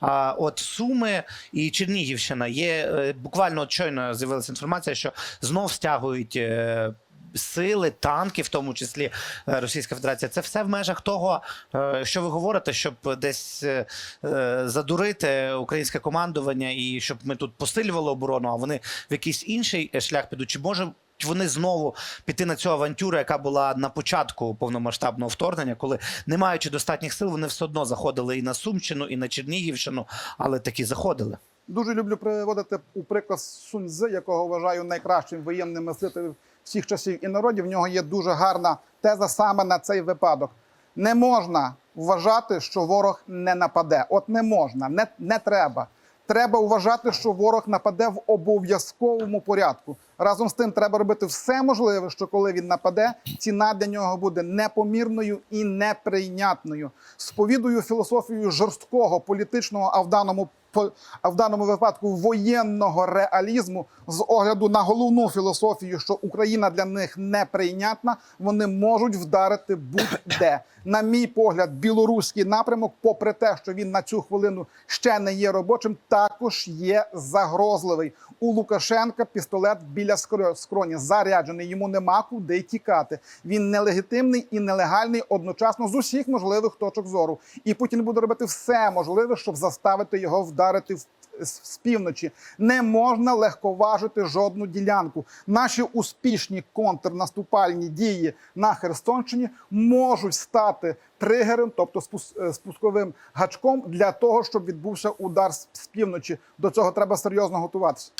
А от Суми і Чернігівщина є е, буквально щойно з'явилася інформація, що знов стягують. е, Сили, танки, в тому числі е, Російська Федерація, це все в межах того, що ви говорите, щоб десь задурити українське командування і щоб ми тут посилювали оборону, а вони в якийсь інший шлях підуть. Чи може вони знову піти на цю авантюру, яка була на початку повномасштабного вторгнення, коли не маючи достатніх сил, вони все одно заходили і на Сумщину, і на Чернігівщину, але таки заходили. Дуже люблю приводити у приклад Суньцзи, якого вважаю найкращим воєнним мислителем всіх часів і народів. В нього є дуже гарна теза саме на цей випадок. Не можна вважати, що ворог не нападе. От не можна, не, не треба. Треба вважати, що ворог нападе в обов'язковому порядку. Разом з тим, треба робити все можливе, що коли він нападе, ціна для нього буде непомірною і неприйнятною. Сповідую філософію жорсткого політичного, а в даному а в даному випадку воєнного реалізму з огляду на головну філософію, що Україна для них неприйнятна, вони можуть вдарити будь-де. На мій погляд, білоруський напрямок, попри те, що він на цю хвилину ще не є робочим, також є загрозливий. У Лукашенка пістолет біля скро- скроні заряджений. Йому нема куди тікати. Він нелегітимний і нелегальний одночасно з усіх можливих точок зору. І Путін буде робити все можливе, щоб заставити його вдарити в з півночі не можна легковажити жодну ділянку. Наші успішні контрнаступальні дії на Херсонщині можуть стати тригером, тобто е, спусковим гачком для того, щоб відбувся удар з півночі. До цього треба серйозно готуватися.